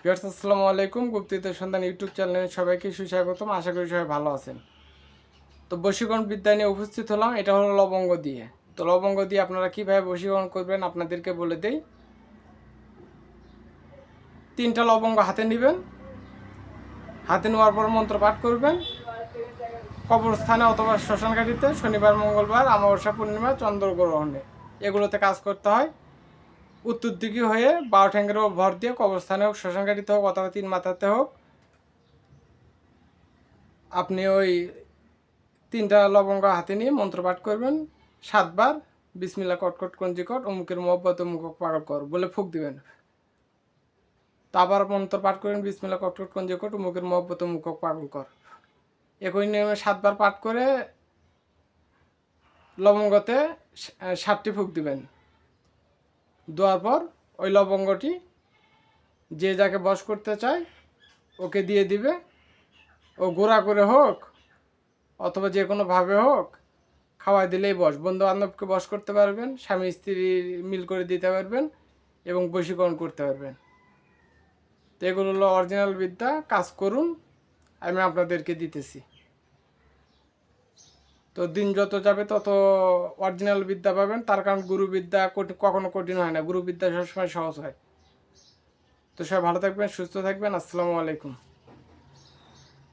Viewers, আসসালামু আলাইকুম। গুপ্তিত সন্ধান ইউটিউব চ্যানেলে সবাইকে সুস্বাগতম। আশা করি সবাই ভালো আছেন। তো বশীকরণ বিদ্যা নিয়ে উপস্থিত হলাম। এটা হলো লবঙ্গ দিয়ে। তো লবঙ্গ দিয়ে আপনারা কীভাবে বশীকরণ করবেন আপনাদেরকে বলে দেই। তিনটা লবঙ্গ হাতে নেবেন। হাতে নেওয়ার পর মন্ত্র পাঠ করবেন। কবরস্থানে অথবা শ্মশানঘাটিতে শনিবার, মঙ্গলবার, অমাবস্যা, পূর্ণিমা চন্দ্রগ্রহণে এগুলোতে কাজ করতে হয়। উত্তর দিকে হয়ে বারো ঠ্যাঙ্গের ভর দিয়ে কবরস্থানে হোক শ্মশানঘাটিতে হোক, অথবা তিন মাথাতে হোক, আপনি ওই তিনটা লবঙ্গ হাতে নিয়ে মন্ত্র পাঠ করবেন। সাতবার, বিসমিল্লা, কটকট, কঞ্জিকট, অমুকের মহব্বত মুখ পাগল কর, বলে ফুক দিবেন। তারপর মন্ত্র পাঠ করবেন বিসমিল্লা, কটকট, কঞ্জিকট, অমুকের মহব্বত মুখ পাগল কর। একই নিয়মে সাতবার পাঠ করে লবঙ্গতে সাতটি ফুক দিবেন। দেওয়ার পর ওই লবঙ্গটি যে যাকে বস করতে চায়, ওকে দিয়ে দিবে। ও গোড়া করে হোক অথবা যে কোনোভাবে হোক খাওয়াই দিলেই বস বন্ধু বান্ধবকে বশ করতে পারবেন, স্বামী স্ত্রী মিল করে দিতে পারবেন এবং বশীকরণ করতে পারবেন। তো এগুলো হলো অরিজিনাল বিদ্যা। কাজ করুন, আমি আপনাদেরকে দিতেছি। তো দিন যত যাবে তত অরিজিনাল বিদ্যা পাবেন। তার কারণ গুরুবিদ্যা কখনো কঠিন হয় না। গুরুবিদ্যা সবসময় সহজ হয়। তো সবাই ভালো থাকবেন, সুস্থ থাকবেন। আসসালামু আলাইকুম।